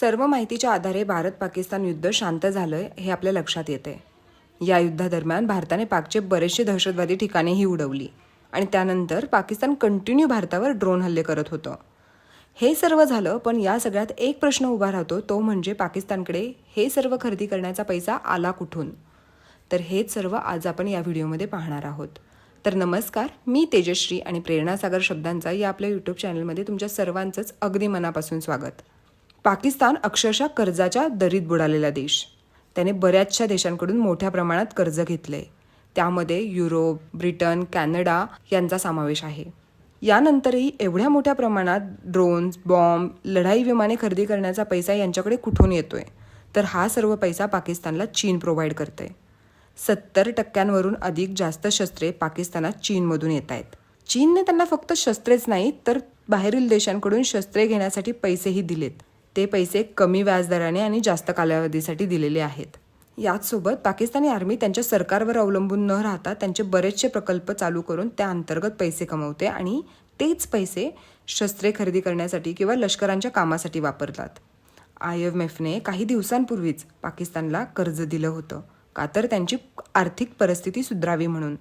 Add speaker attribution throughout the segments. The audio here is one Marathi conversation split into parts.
Speaker 1: सर्व माहितीच्या आधारे भारत पाकिस्तान युद्ध शांत झालं हे आपल्या लक्षात येते या युद्धादरम्यान भारताने पाकचे बरेचसे दहशतवादी ठिकाणेही उडवली आणि त्यानंतर पाकिस्तान कंटिन्यू भारतावर ड्रोन हल्ले करत होतं. हे सर्व झालं पण या सगळ्यात एक प्रश्न उभा राहतो तो म्हणजे पाकिस्तानकडे हे सर्व खरेदी करण्याचा पैसा आला कुठून? तर हेच सर्व आज आपण या व्हिडिओमध्ये पाहणार आहोत. तर नमस्कार मी तेजश्री आणि प्रेरणासागर शब्दांचा या आपल्या यूट्यूब चॅनलमध्ये तुमच्या सर्वांचंच अगदी मनापासून स्वागत. पाकिस्तान अक्षरशः कर्जाच्या दरीत बुडालेला देश. त्याने बऱ्याचशा देशांकडून मोठ्या प्रमाणात कर्ज घेतले. त्यामध्ये युरोप ब्रिटन कॅनडा यांचा समावेश आहे. यानंतरही एवढ्या मोठ्या प्रमाणात ड्रोन्स बॉम्ब लढाई विमाने खरेदी करण्याचा पैसा यांच्याकडे कुठून येतोय? तर हा सर्व पैसा पाकिस्तानला चीन प्रोव्हाइड करते सत्तर टक्क्यांवरून अधिक जास्त शस्त्रे पाकिस्तानात चीनमधून येत आहेत चीनने त्यांना फक्त शस्त्रेच नाही तर बाहेरील देशांकडून शस्त्रे घेण्यासाठी पैसेही दिलेत. ते पैसे कमी व्याजदराने आणि जास्त कालावधीसाठी दिलेले आहेत. याचसोबत पाकिस्तानी आर्मी त्यांच्या सरकारवर अवलंबून न राहता त्यांचे बरेचसे प्रकल्प चालू करून त्या अंतर्गत पैसे कमवते आणि तेच पैसे शस्त्रे खरेदी करण्यासाठी किंवा लष्करांच्या कामासाठी वापरतात. आय एम एफने काही दिवसांपूर्वीच पाकिस्तानला कर्ज दिलं होतं. का तर त्यांची आर्थिक परिस्थिती सुधारावी म्हणून.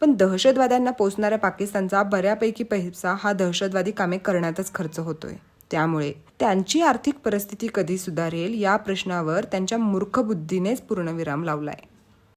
Speaker 1: पण दहशतवाद्यांना पोचणाऱ्या पाकिस्तानचा बऱ्यापैकी पैसा हा दहशतवादी कामे करण्यातच खर्च होतोय. त्यामुळे त्यांची आर्थिक परिस्थिती कधी सुधारेल या प्रश्नावर त्यांच्या मूर्खबुद्धीनेच पूर्णविराम लावलाय.